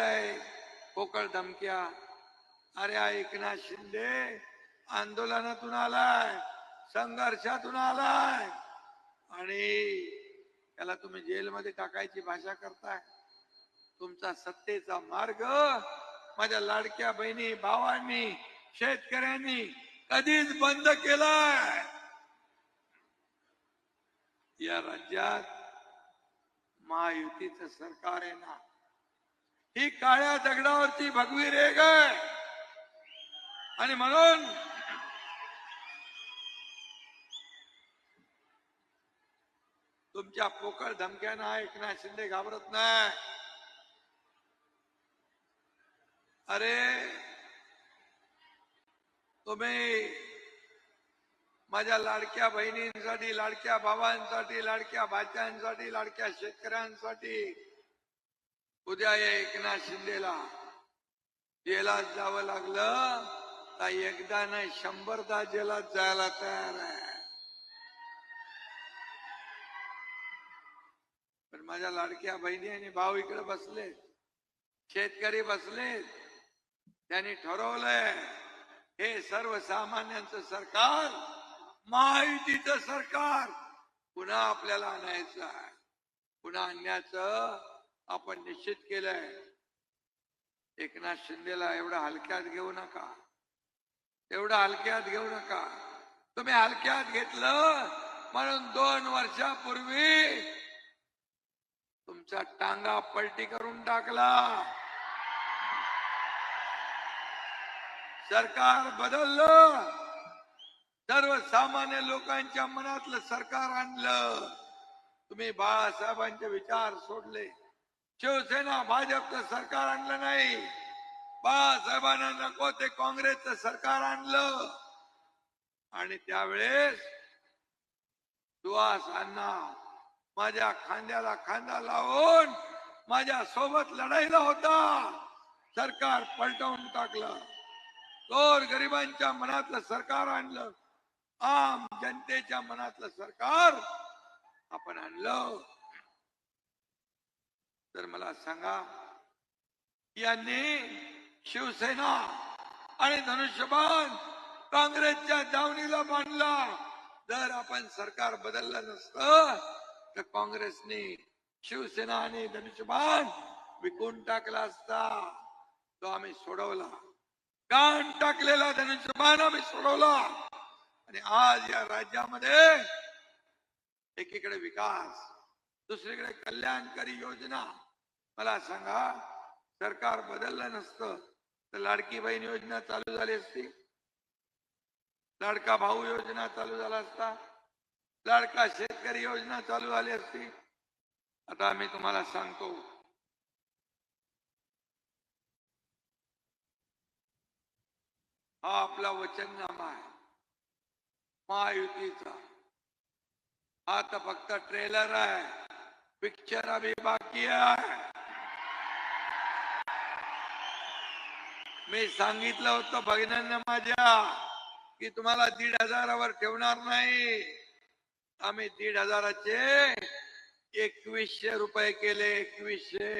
आहे पोकळ धमक्या अरे एकनाथ शिंदे आंदोलनातून आलाय संघर्षातून आलाय. आणि त्याला तुम्ही जेलमध्ये टाकायची भाषा करताय. तुमचा सत्तेचा मार्ग माझ्या लाडक्या बहिणी भावांनी शेतकऱ्यांनी कधीच बंद केलाय. या राज्यात महायुतीचं सरकार आहे ना ही काळ्या दगडावरती भगवी रेग आहे. आणि म्हणून तुमच्या पोकळ धमक्यांना एकनाथ शिंदे घाबरत नाही. अरे तुम्ही माझ्या लाडक्या बहिणींसाठी लाडक्या भावांसाठी लाडक्या भाच्यांसाठी लाडक्या शेतकऱ्यांसाठी उद्या या एकनाथ शिंदेला जेलात जावं लागलं तर एकदा नाही शंभरदा जेलात जायला तयार आहे. पण माझ्या लाडक्या बहिणी आणि भाऊ इकडे बसले शेतकरी बसलेत त्यांनी ठरवलंय हे सर्वसामान्यांचं सरकार महायुतीचं सरकार पुन्हा आपल्याला आणायचं आहे. पुन्हा आणण्याचं आपण निश्चित केलंय. एकनाथ शिंदेला एवढा हलक्यात घेऊ नका. एवढा हलक्यात घेऊ नका. तुम्ही हलक्यात घेतलं म्हणून दोन वर्षापूर्वी तुमचा टांगा पलटी करून टाकला. सरकार बदललं. सर्वसामान्य लोकांच्या मनातलं सरकार आणलं. तुम्ही बाळासाहेबांचे विचार सोडले. शिवसेना भाजपचं सरकार आणलं नाही. बाळासाहेबांना नको ते काँग्रेसचं सरकार आणलं. आणि त्यावेळेस सुहास अण्णा माझ्या खांद्याला खांदा लावून माझ्या सोबत लढायला होता. सरकार पलटवून टाकलं. गोर गरिबांच्या मनातलं सरकार आणलं. आम जनतेच्या मनातलं सरकार आपण आणलं. तर मला सांगा यांनी शिवसेना आणि धनुष्यबाण काँग्रेसच्या दावणीला बांधला. जर आपण सरकार बदललं नसतं तर काँग्रेसने शिवसेना आणि धनुष्यबाण विकून टाकला असता. तो आम्ही सोडवला. कान टाकलेला धनुष्यबाण आम्ही सोडवला. आणि आज या राज्यामध्ये एकीकडे विकास दुसरीकडे कल्याणकारी योजना. मला सांगा सरकार बदललं नसतं तर लाडकी बहीण योजना चालू झाली असती? लाडका भाऊ योजना चालू झाला असता? लाडका शेतकरी योजना चालू झाली असती? आता मी तुम्हाला सांगतो. हा आपला वचननामा आहे. महायुतीचा. हा तर फक्त ट्रेलर आहे. पिक्चर अभी बाकी आहे मी सांगितलं होतं भगिनांना माझ्या की तुम्हाला दीड हजारावर ठेवणार नाही. आम्ही दीड हजाराचे एकवीसशे रुपये केले एकवीसशे.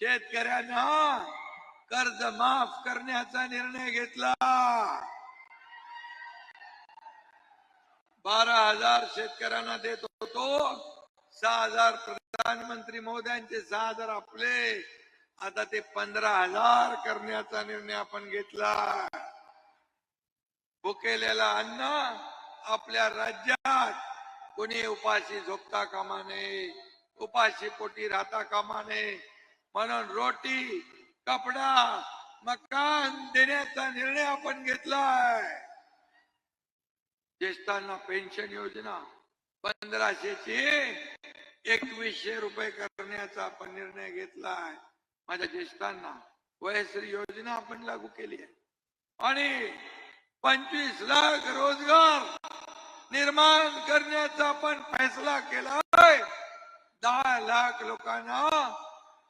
शेतकऱ्यांना कर्ज माफ करण्याचा निर्णय घेतला. बारा हजार शेतकऱ्यांना देत होतो. सहा हजार प्रधानमंत्री मोद्यांचे सहा हजार आपले. आता ते पंधरा हजार करण्याचा निर्णय आपण घेतला. भुकेलेला अन्न आपल्या राज्यात कोणी उपाशी झोपता कामा नये उपाशी पोटी राहता कामा नये. म्हणून रोटी कपडा मकान देण्याचा निर्णय आपण घेतलाय. ज्येष्ठांना पेन्शन योजना पंधराशेची एकवीसशे रुपये करण्याचा आपण निर्णय घेतलाय. माझ्या ज्येष्ठांना वयश्री योजना आपण लागू केली आहे. आणि पंचवीस लाख रोजगार निर्माण करण्याचा आपण फैसला केलाय. दहा लाख लोकांना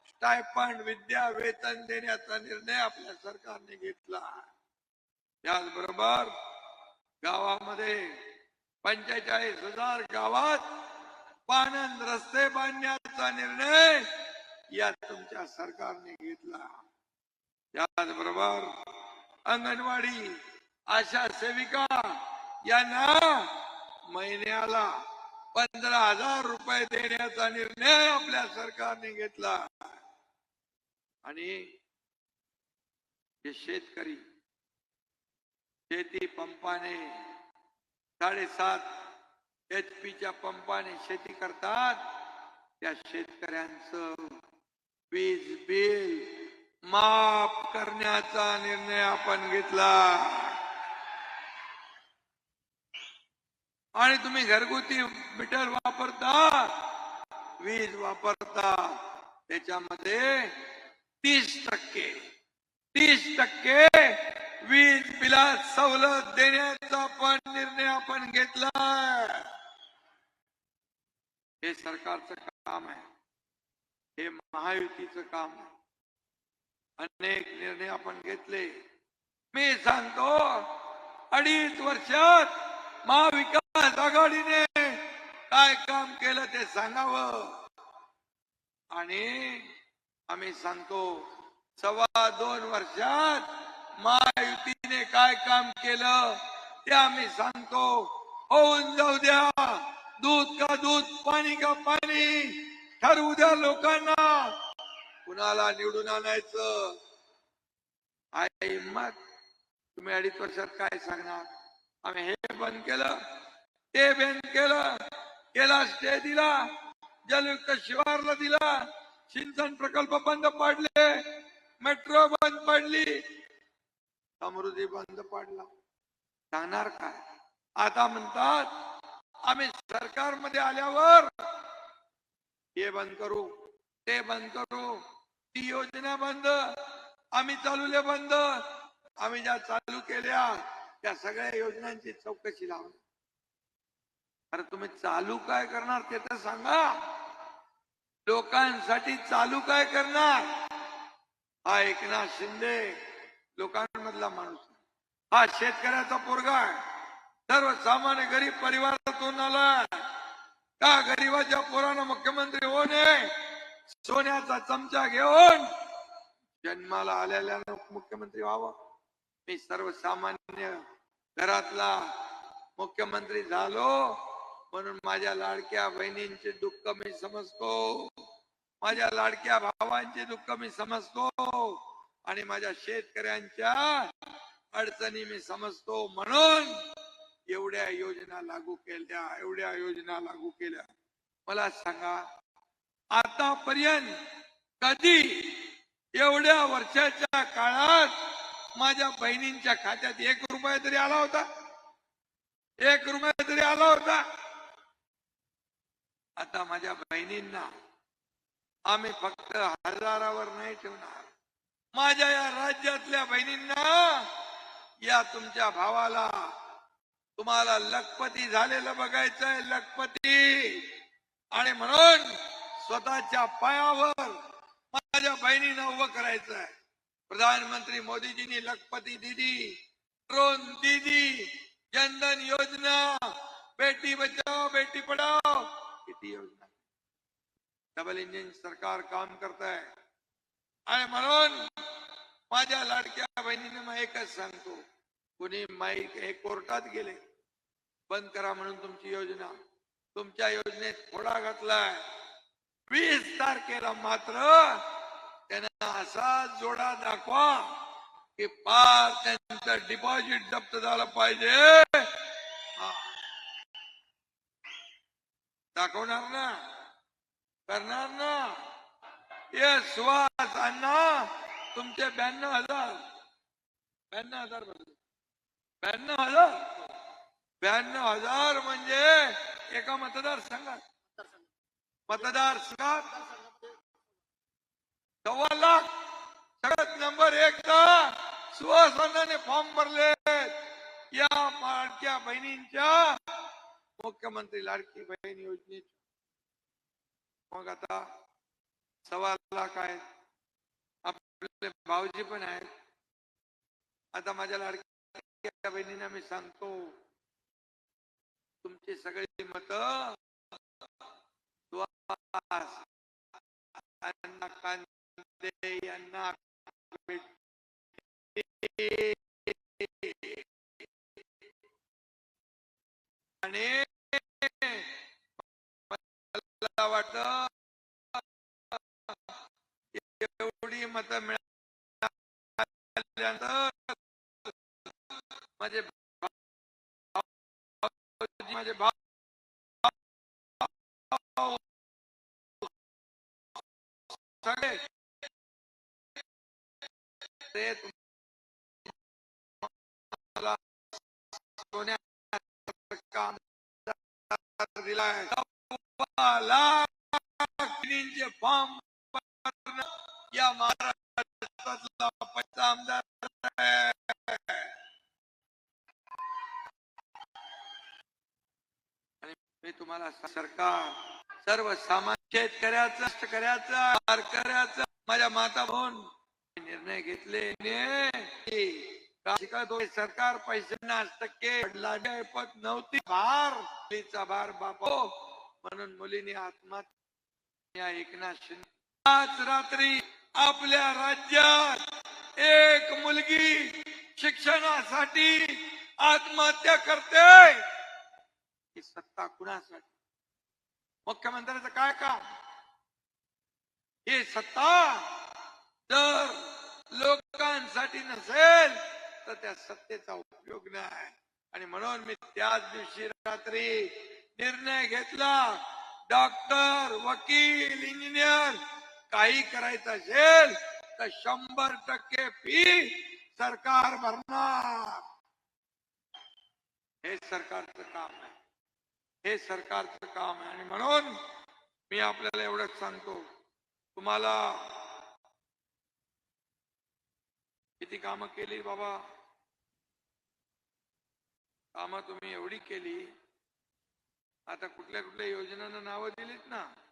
स्टायफंड विद्या वेतन देण्याचा निर्णय आपल्या सरकारने घेतला त्याचबरोबर गावामध्ये पंचेचाळीस हजार गावात पानंद रस्ते बांधण्याचा निर्णय या तुमच्या सरकारने घेतला. त्याचबरोबर अंगणवाडी आशा सेविका यांना महिन्याला पंधरा हजार रुपये देण्याचा निर्णय आपल्या सरकारने घेतला. आणि हे शेतकरी शेती पंपाने साडेसात एच च्या पंपाने शेती करतात. त्या शेतकऱ्यांचं वीज बिल माफ करण्याचा निर्णय आपण घेतला. आणि तुम्ही घरगुती मीटर वापरता वीज वापरता त्याच्यामध्ये तीस टक्के तीस टक्के वीज बिला सवलत देण्याचा पण निर्णय आपण घेतला. हे सरकारचं काम आहे. हे महायुतीचं काम आहे. अनेक निर्णय आपण घेतले. मी सांगतो अडीच वर्षात महाविकास आघाडीने काय काम केलं ते सांगावं. आणि आम्ही सांगतो सव्वा दोन वर्षात महायुतीने काय काम केलं ते आम्ही सांगतो. होऊन जाऊ द्या. दूध का दूध पाणी का पाणी ठरवू द्या लोकांना. कुणाला निवडून आणायचं? आहे मग तुम्ही अडीच वर्षात काय सांगणार? आम्ही हे बंद केलं ते बंद केलं केला स्टे दिला जलयुक्त शिवारला दिला. सिंचन प्रकल्प बंद पडले मेट्रो बंद पडली. समृद्धी बंद पाडला. सांगणार काय? आता म्हणतात आम्ही सरकारमध्ये आल्यावर हे बंद करू ते बंद करू ती योजना बंद आम्ही चालूले बंद आम्ही ज्या चालू केल्या त्या सगळ्या योजनांची चौकशी लावली अरे तुम्ही चालू काय करणार ते तर सांगा. लोकांसाठी चालू काय करणार? हा एकनाथ शिंदे लोकांमधला माणूस. हा शेतकऱ्याचा पोरगा सर्वसामान्य गरीब परिवारातून आला का गरीबाच्या पोरानं मुख्यमंत्री होऊ नये? सोन्याचा चमचा घेऊन जन्माला आलेल्या मुख्यमंत्री व्हावं? मी सर्वसामान्य घरातला मुख्यमंत्री झालो म्हणून माझ्या लाडक्या बहिणींचे दुःख मी समजतो. माझ्या लाडक्या भावांचे दुःख मी समजतो. आणि माझ्या शेतकऱ्यांच्या अडचणी मी समजतो म्हणून एवढ्या योजना लागू केल्या एवढ्या योजना लागू केल्या. मला सांगा आतापर्यंत कधी एवढ्या वर्षाच्या काळात माझ्या बहिणींच्या खात्यात एक रुपया तरी आला होता? एक रुपया तरी आला होता? आता माझ्या बहिणींना आम्ही फक्त हजारावर नाही ठेवणार. माझ्या या राज्यातल्या बहिणींना या तुमच्या भावाला तुम्हाला लखपती झालेलं बघायचंय लखपती. आणि म्हणून स्वतःच्या पायावर माझ्या बहिणीनं उभं करायचंय. प्रधानमंत्री मोदीजींनी लखपती दिदी ड्रोन दिदी जनधन योजना बेटी बचाओ बेटी पढाओ किती योजना. डबल इंजिन सरकार काम करत आहे आणि म्हणून माझ्या लाडक्या बहिणीने मग एकच सांगतो कुणी माईक हे कोर्टात गेले बंद करा म्हणून तुमची योजना. तुमच्या योजनेत थोडा घातलाय. वीस तारखेला मात्र त्यांना असा जोडा दाखवा की पार त्यांचं डिपॉझिट जप्त झालं पाहिजे. दाखवणार ना? करणार ना? ये सुहास अण्णा तुमचे ब्याण्णव हज़ार. ब्याण्णव हज़ार ब्याण्णव हज़ार? ब्याण्णव हज़ार एका मतदारसंघात. मतदारसंघात सव्वा लाख. सगळ्यात नंबर एक सुहासाने फॉर्म भरले या लाडक्या बहिणींच्या, मुख्यमंत्री लाडकी बहीण योजनेत मग आता सव्वा लाख आहेत. आपले भाऊजी पण आहेत. आता माझ्या लाडक्या बहिणींना मी सांगतो तुमची सगळी मत अण्णा कांदे यांना आणि मला वाटत एवढी मत मिळाल्यानंतर माझे माझे भाऊ सगळे ते तुम्हाला काम दिलाय. फॉर्म या महाराष्ट्रातला पहिला आमदार मी तुम्हाला सरकार सर्व सामान्य शेतकऱ्याचं शेतकऱ्याचं वारकऱ्याचं माझ्या माता भाऊन निर्णय घेतले. सरकार पैसे पन्नास टक्के पत नव्हती. भार मुलीचा भार बापो. म्हणून मुलीने आत्महत्या एकनाथ शिंदे. आज रात्री आपल्या राज्यात एक मुलगी शिक्षणासाठी आत्महत्या करते. ही सत्ता कुणासाठी? मुख्यमंत्र्याचं काय काम? ही सत्ता जर लोकांसाठी नसेल तर त्या सत्तेचा उपयोग नाही. आणि म्हणून मी त्याच दिवशी रात्री निर्णय घेतला. डॉक्टर वकील इंजिनियर काही करायचं असेल तर शंभर टक्के फी सरकार भरणार. हे सरकारचं काम आहे. हे सरकारचं काम आहे. आणि म्हणून मी आपल्याला एवढंच सांगतो तुम्हाला किती कामं केली बाबा? कामं तुम्ही एवढी केली. आता कुठल्या कुठल्या योजनांना नावं दिलीत ना?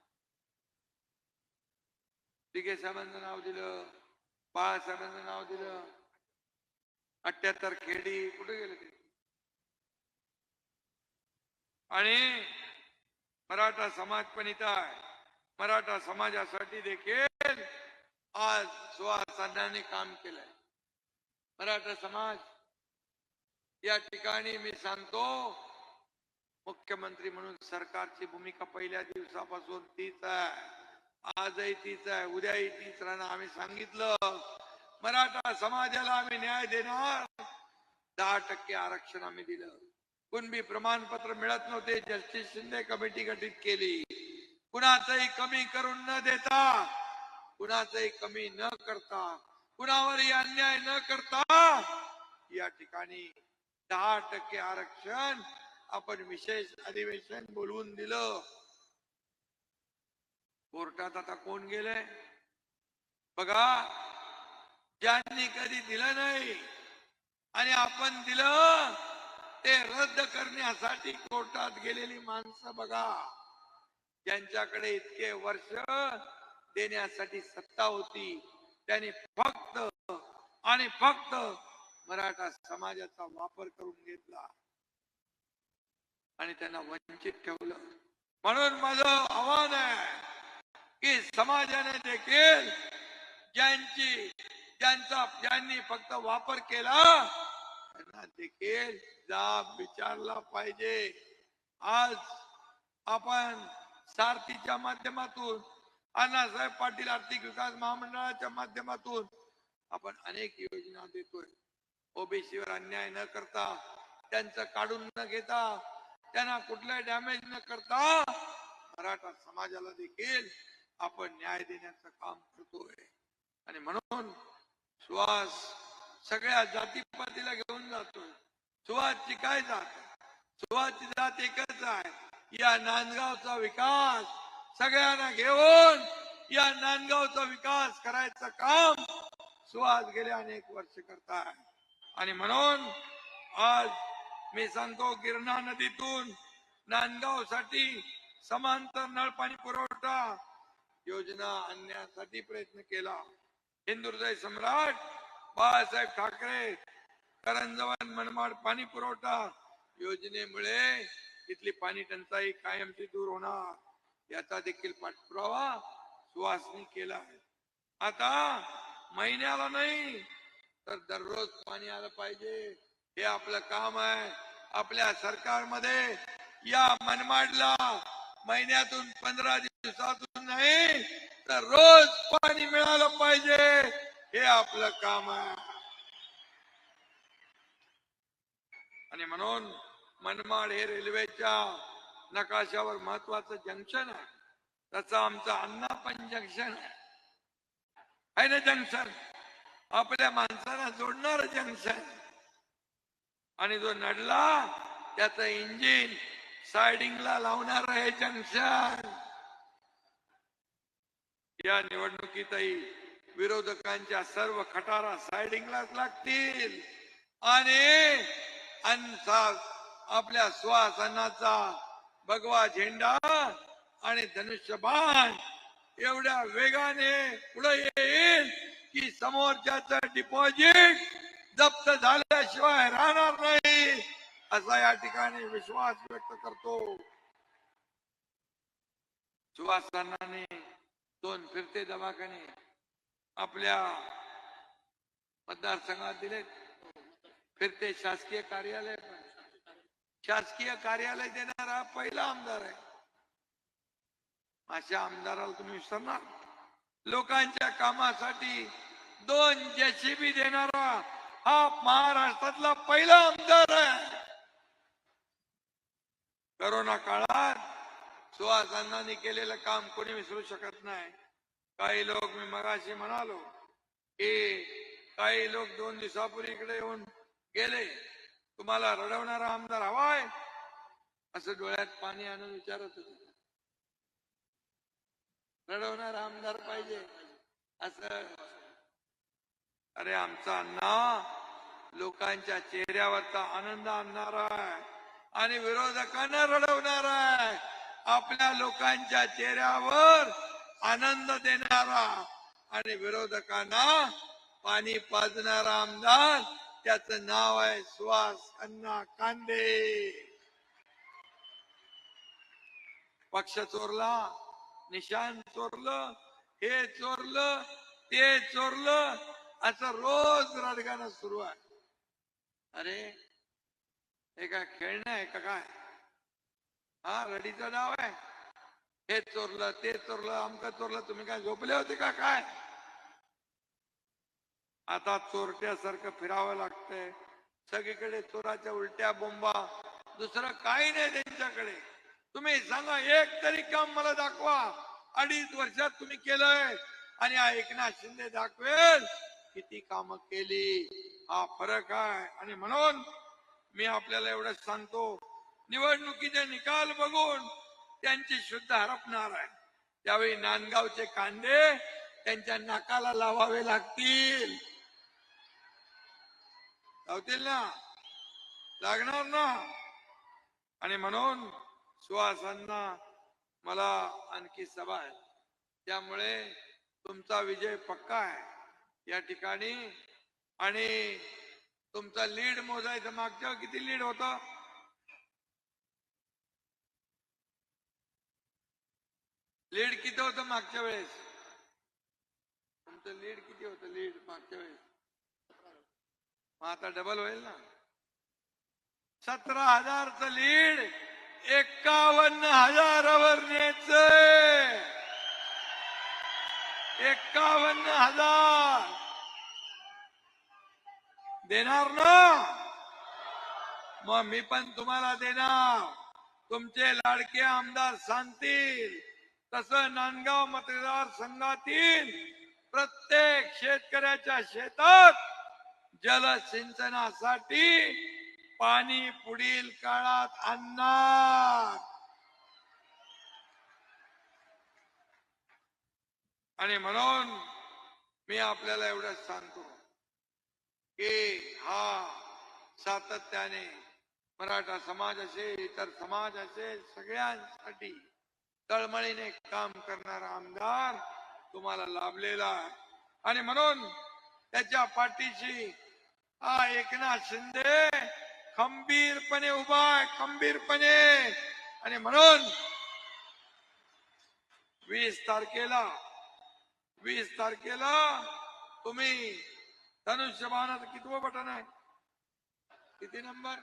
तिघे साहेबांचं नाव दिलं बाळासाहेबांचं नाव दिलं. अठ्याहत्तर खेडी कुठे गेले ते? आणि मराठा समाज पण इथं आहे. मराठा समाजासाठी देखील आज सुहास काम केलंय. मराठा समाज या ठिकाणी मी सांगतो मुख्यमंत्री म्हणून सरकारची भूमिका पहिल्या दिवसापासून तीच आहे. आजही तीच आहे उद्याही तीच राहणार आम्ही सांगितलं. मराठा समाजाला आम्ही न्याय देणार. दहा टक्के आरक्षण आम्ही दिलं. कुणबी प्रमाणपत्र मिळत नव्हते जस्टिस शिंदे कमिटी गठीत केली. कुणाचंही कमी करून न देता कुणाचंही कमी न करता कुणावरही अन्याय न करता या ठिकाणी दहा टक्के आरक्षण आपण विशेष अधिवेशन बोलवून दिलं. कोर्टात आता कोण गेले बघा ज्यांनी कधी दिलं नाही आणि आपण दिलं ते रद्द करण्यासाठी कोर्टात गेलेली माणसं बघा. ज्यांच्याकडे इतके वर्ष देण्यासाठी सत्ता होती. त्यांनी फक्त आणि फक्त मराठा समाजाचा वापर करून घेतला. आणि त्यांना वंचित ठेवलं. म्हणून माझं आव्हान आहे की समाजाने देखील ज्यांची ज्यांचा ज्यांनी फक्त वापर केला त्यांना देखील जाब विचारला पाहिजे. आज आपण सारथीच्या माध्यमातून अण्णासाहेब पाटील आर्थिक विकास महामंडळाच्या माध्यमातून आपण अनेक योजना देतोय. ओबीसीवर अन्याय न करता त्यांचं काढून न घेता त्यांना कुठलाही डॅमेज न करता मराठा समाजाला देखील आपण न्याय देण्याचं काम करतोय. आणि म्हणून सुहास सगळ्या जातीपातीला घेऊन जातोय सुहासची काय जात? सुहासची जात एकच आहे. या नांदगावचा विकास सगळ्यांना घेऊन या नांदगावचा विकास करायचं काम सुहास गेले अनेक वर्ष करताय. आणि म्हणून आज मी सांगतो गिरणा नदीतून नांदगावसाठी समांतर नळ पाणी पुरवठा योजना आणण्यासाठी प्रयत्न केला. हिंदुहृदय सम्राट बाळासाहेब ठाकरे करंजवन मनमाड पाणी पुरवठा योजनेमुळे तिथली पाणी टंचाई कायमची दूर होणार. याचा देखील पाठपुरावा सुहासनी केला आहे. आता महिन्याला नाही तर दररोज पाणी आलं पाहिजे. हे आपलं काम आहे. आपल्या सरकारमध्ये या मनमाडला महिन्यातून पंधरा दिवसातून नाही तर रोज पाणी मिळालं पाहिजे. हे आपलं काम आहे. आणि म्हणून मनमाड हे रेल्वेच्या नकाशावर महत्वाचं जंक्शन आहे. तसं आमचं अण्णा पण जंक्शन आहे. आहे ना जंक्शन आपल्या माणसाला जोडणार जंक्शन आणि जो नडला त्याचं इंजिन सायडिंगला लावणार आहे जंक्शन. या निवडणुकीतही विरोधकांच्या सर्व खटारा सायडिंगलाच लागतील. आणि आपल्या स्वासनाचा भगवा झेंडा आणि धनुष्यबाण एवढ्या वेगाने पुढे येईल की समोरच्याच डिपॉझिट जप्त झाल्याशिवाय राहणार नाही. असा या ठिकाणी विश्वास व्यक्त करतो. सुवासनाने दोन फिरते दवाखाने आपल्या मतदारसंघात दिले फिरते शासकीय कार्यालय शासकीय कार्यालय देणारा पहिला आमदार आहे. अशा आमदाराला तुम्ही विसरणार. लोकांच्या कामासाठी दोन जेसीबी देणारा हा महाराष्ट्रातला पहिला आमदार आहे. करोना काळात सुहास अण्णांनी केलेलं काम कोणी विसरू शकत नाही. काही लोक मी मगाशी म्हणालो की काही लोक दोन दिवसापूर्वी इकडे येऊन गेले. तुम्हाला रडवणारा आमदार हवाय. असं डोळ्यात पाणी आणून विचारत होते. रडवणारा आमदार पाहिजे. असं. अरे आमचा अण्णा लोकांच्या चेहऱ्यावरचा आनंद आणणारा आहे. आणि विरोधकांना रडवणार आहे. आपल्या लोकांच्या चेहऱ्यावर आनंद देणारा आणि विरोधकांना पाणी पाजणारा आमदार त्याच नाव आहे सुहास अण्णा कांदे. पक्ष चोरला निशान चोरलं हे चोरलं ते चोरलं असं रोज रडगाणं सुरू आहे. अरे हे काय खेळणं आहे का काय? हा रडीचं नाव आहे. हे चोरलं ते चोरलं आमकं चोरलं तुम्ही काय झोपले होते का काय? आता चोरट्यासारखं फिरावं लागतंय. सगळीकडे चोराच्या उलट्या बोंबा. दुसरं काही नाही त्यांच्याकडे. तुम्ही सांगा एक तरी काम मला दाखवा. अडीच वर्षात तुम्ही केलंय. आणि एकनाथ शिंदे दाखवेल किती कामं केली. हा फरक आहे. आणि म्हणून मी आपल्याला एवढंच सांगतो निवडणुकीचे निकाल बघून त्यांची शुद्ध हरपणार आहे. त्यावेळी नांदगावचे कांदे त्यांच्या नाकाला लावावे लागतील. लावतील ना? लागणार ना? आणि म्हणून सुहासांना मला आणखी सभा आहे. त्यामुळे तुमचा विजय पक्का आहे. या ठिकाणी आणि तुमचा लीड मोजायचं मागच्या किती लीड होत? लीड किती होतं मागच्या वेळेस? तुमचं लीड किती होतं लीड मागच्या वेळेस? मग आता डबल होईल ना? सतरा हजारचं लीड एकावन्न हजारावर न्यायचंय एकावन्न हजार. देणार ना? मग मी पण तुम्हाला देणार. तुमचे लाडके आमदार सांगतील. तसं नांदगाव मतदार संघातील प्रत्येक शेतकऱ्याच्या शेतात जलसिंचनासाठी पाणी पुढील काळात आणणार. आणि म्हणून मी आपल्याला एवढंच सांगतो. की हा सातत्याने मराठा समाज असेल इतर समाज असेल सगळ्यांसाठी तळमळीने काम करणारा आमदार तुम्हाला लाभलेला आहे. आणि म्हणून त्याच्या पाठीशी हा एकनाथ शिंदे खंबीरपणे उभा आहे खंबीरपणे. आणि म्हणून वीस तारखेला वीस तारखेला तुम्ही धनुष्यबाणाचं कितवं बटन आहे? किती नंबर?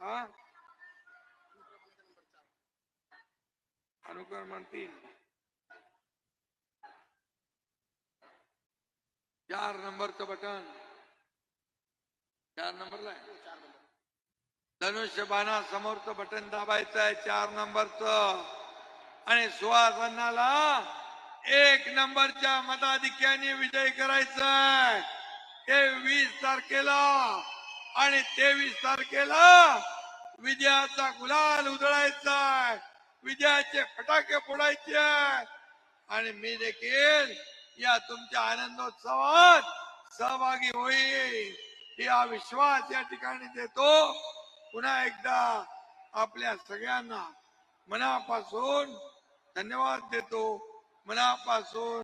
हा? अनुक्रमण तीन चार नंबरचं बटन. चार नंबरला आहे? धनुष्यबाणा समोरचं बटन दाबायचं आहे चार नंबरचं. आणि सुहासनाला एक नंबरच्या मताधिक्याने विजय करायचा ते वीस तारखेला आणि तेवीस तारखेला विजयाचा गुलाल उधळायचा विजयाचे फटाके फोडायचे आणि मी देखील या तुमच्या आनंदोत्सवात सहभागी होईल हा विश्वास या ठिकाणी देतो. पुन्हा एकदा आपल्या सगळ्यांना मनापासून धन्यवाद देतो. मनापासून.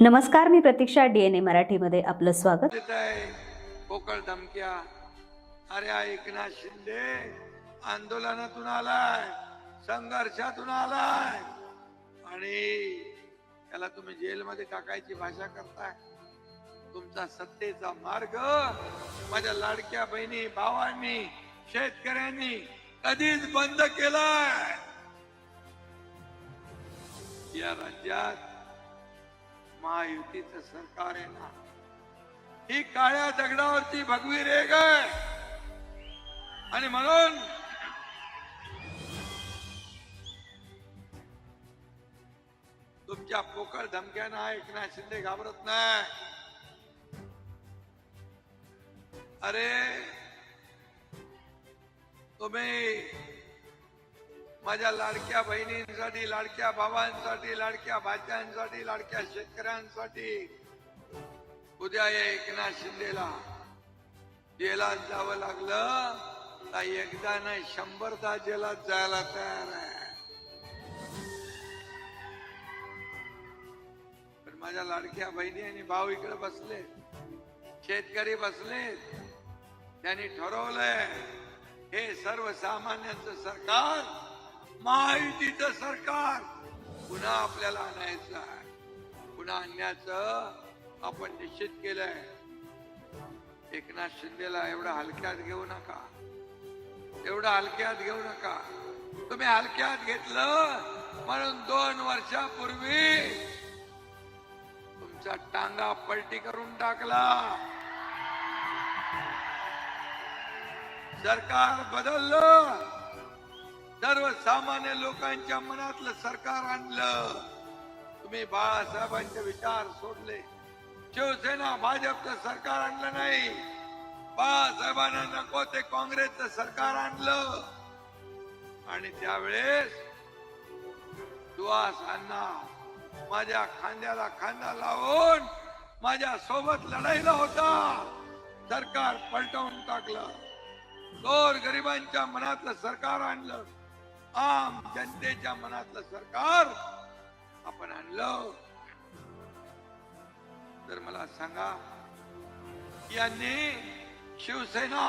नमस्कार मी प्रतीक्षा डी एन ए मराठीमध्ये आपलं स्वागत. पोकळ धमक्या. अरे एकनाथ शिंदे आंदोलनातून आलाय संघर्षातून आलाय. आणि त्याला तुम्ही जेलमध्ये टाकायची भाषा करताय. तुमचा सत्तेचा मार्ग माझ्या लाडक्या बहिणी भावांनी शेतकऱ्यांनी कधीच बंद केलाय. या राज्यात महायुतीचं सरकार आहे ना ही काळ्या दगडावरची भगवी रेग आहे. आणि म्हणून तुमच्या पोकळ धमक्यांना एकनाथ शिंदे घाबरत नाही. अरे तुम्ही माझ्या लाडक्या बहिणींसाठी लाडक्या भावांसाठी लाडक्या भाच्यांसाठी लाडक्या शेतकऱ्यांसाठी उद्या एकनाथ शिंदेला जेलात जावं लागलं तर एकदा नाही शंभरदा जेलात जायला तयार आहे. पण माझ्या लाडक्या बहिणी आणि भाऊ इकडे बसले शेतकरी बसलेत त्यांनी ठरवलंय हे सर्वसामान्यांचं सरकार महायुतीचं सरकार पुन्हा आपल्याला आणायचं आहे. पुन्हा आणण्याचं आपण निश्चित केलंय. एकनाथ शिंदेला एवढा हलक्यात घेऊ नका. एवढं हलक्यात घेऊ नका. तुम्ही हलक्यात घेतलं म्हणून दोन वर्षापूर्वी तुमचा टांगा पलटी करून टाकला. सरकार बदललं. सर्वसामान्य लोकांच्या मनातलं सरकार आणलं. तुम्ही बाळासाहेबांचे विचार सोडले. शिवसेना भाजपचं सरकार आणलं नाही. बाळासाहेबांना नको ते काँग्रेसचं सरकार आणलं. आणि त्यावेळेस सुहास अण्णा माझ्या खांद्याला खांदा लावून माझ्या सोबत लढायला होता. सरकार पलटवून टाकलं. गोर गरिबांच्या मनातलं सरकार आणलं. आम जनतेच्या मनातलं सरकार आपण आणलं. तर मला सांगा यांनी शिवसेना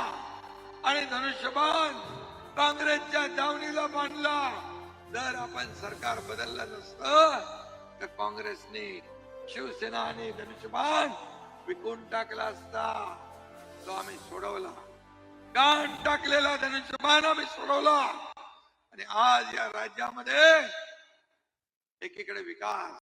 आणि धनुष्यबाण काँग्रेसच्या दावणीला बांधला. जर आपण सरकार बदललं नसतं तर काँग्रेसने शिवसेना आणि धनुष्यबाण विकून टाकला असता. तो आम्ही सोडवला. गाण टाकलेला धनुष्यबाण आम्ही सोडवला. आणि आज या राज्यामध्ये एकीकडे विकास